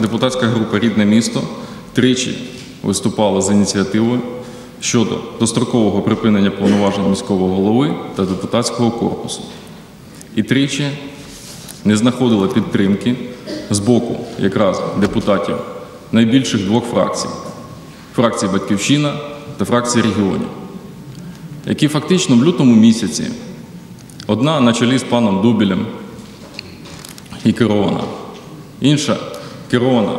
депутатська група Рідне місто тричі виступала з ініціативою щодо дострокового припинення повноважень міського голови та депутатського корпусу. І тричі не знаходила підтримки з боку якраз депутатів найбільших двох фракцій фракції Батьківщина та фракції регіонів, які фактично в лютому місяці одна на чолі з паном Дубілем і керована, інша керована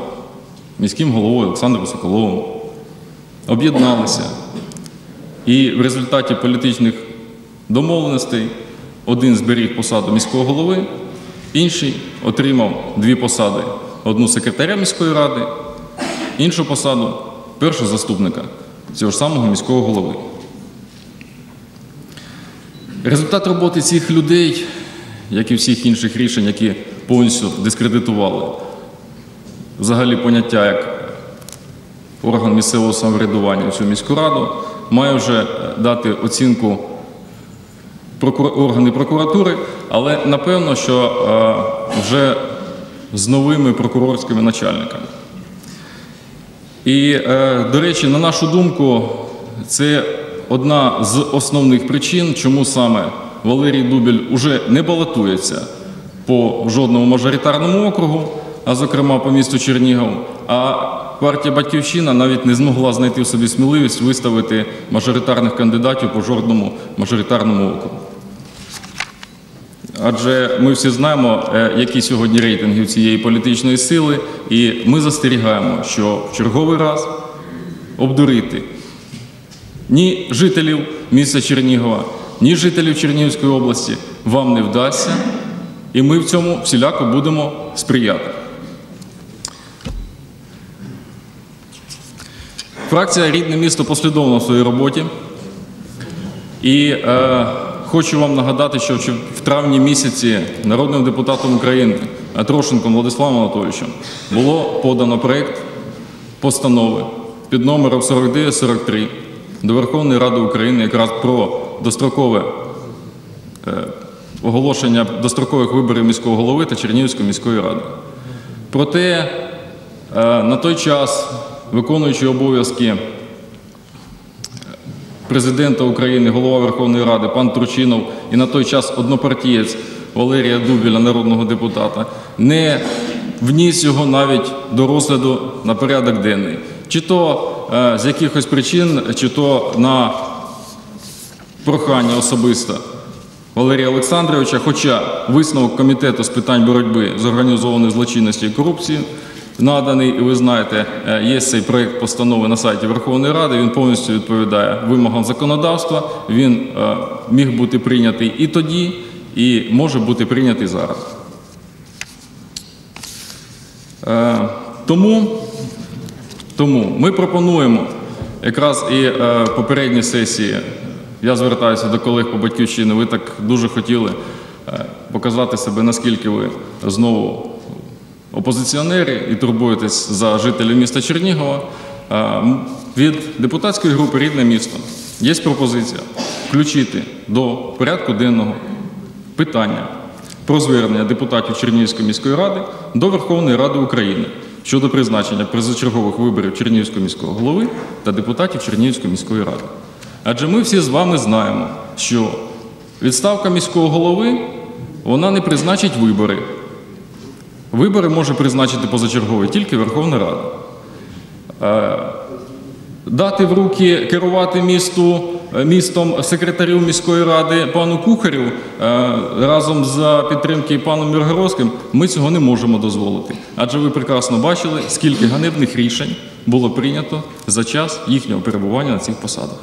міським головою Олександром Соколовим, об'єдналися. І в результаті політичних домовленостей один зберіг посаду міського голови, інший отримав дві посади: одну секретаря міської ради, іншу посаду першого заступника цього ж самого міського голови. Результат роботи цих людей, як і всіх інших рішень, які повністю дискредитували взагалі поняття як орган місцевого самоврядування у цю міську раду, має вже дати оцінку органи прокуратури, але напевно, що е, вже з новими прокурорськими начальниками. І, е, до речі, на нашу думку, це одна з основних причин, чому саме Валерій Дубіль уже не балотується по жодному мажоритарному округу, а зокрема по місту Чернігов. А партія Батьківщина навіть не змогла знайти в собі сміливість виставити мажоритарних кандидатів по жодному мажоритарному округу. Адже ми всі знаємо, е, які сьогодні рейтинги цієї політичної сили, і ми застерігаємо, що в черговий раз обдурити ні жителів міста Чернігова, ні жителів Чернігівської області вам не вдасться, і ми в цьому всіляко будемо сприяти. Фракція Рідне місто послідовна в своїй роботі. І е, хочу вам нагадати, що в- в травні місяці народним депутатом України Трошенком Владиславом Анатолійовичем було подано проєкт постанови під номером 4943 до Верховної Ради України якраз про дострокове е, оголошення дострокових виборів міського голови та Чернігівської міської ради. Проте е, на той час виконуючий обов'язки президента України, голова Верховної Ради, пан Турчинов і на той час однопартієць Валерія Дубіля, народного депутата, не вніс його навіть до розгляду на порядок денний. Чи то е, з якихось причин, чи то на прохання особисто Валерія Олександровича, хоча висновок комітету з питань боротьби з організованою злочинністю і корупцією наданий, і ви знаєте, е, є цей проєкт постанови на сайті Верховної Ради. Він повністю відповідає вимогам законодавства. Він е, міг бути прийнятий і тоді, і може бути прийнятий зараз. Е, Тому ми пропонуємо якраз і попередні сесії. Я звертаюся до колег по батьківщині. Ви так дуже хотіли показати себе, наскільки ви знову опозиціонери і турбуєтесь за жителів міста Чернігова. Від депутатської групи Рідне місто є пропозиція включити до порядку денного питання про звернення депутатів Чернігівської міської ради до Верховної Ради України щодо призначення позачергових виборів Чернігівського міського голови та депутатів Чернігівської міської ради. Адже ми всі з вами знаємо, що відставка міського голови вона не призначить вибори. Вибори може призначити позачергові тільки Верховна Рада. Е, Дати в руки керувати місту, е, містом секретарю міської ради пану Кухарю е, разом за підтримки паном Міргородським ми цього не можемо дозволити. Адже ви прекрасно бачили, скільки ганебних рішень було прийнято за час їхнього перебування на цих посадах.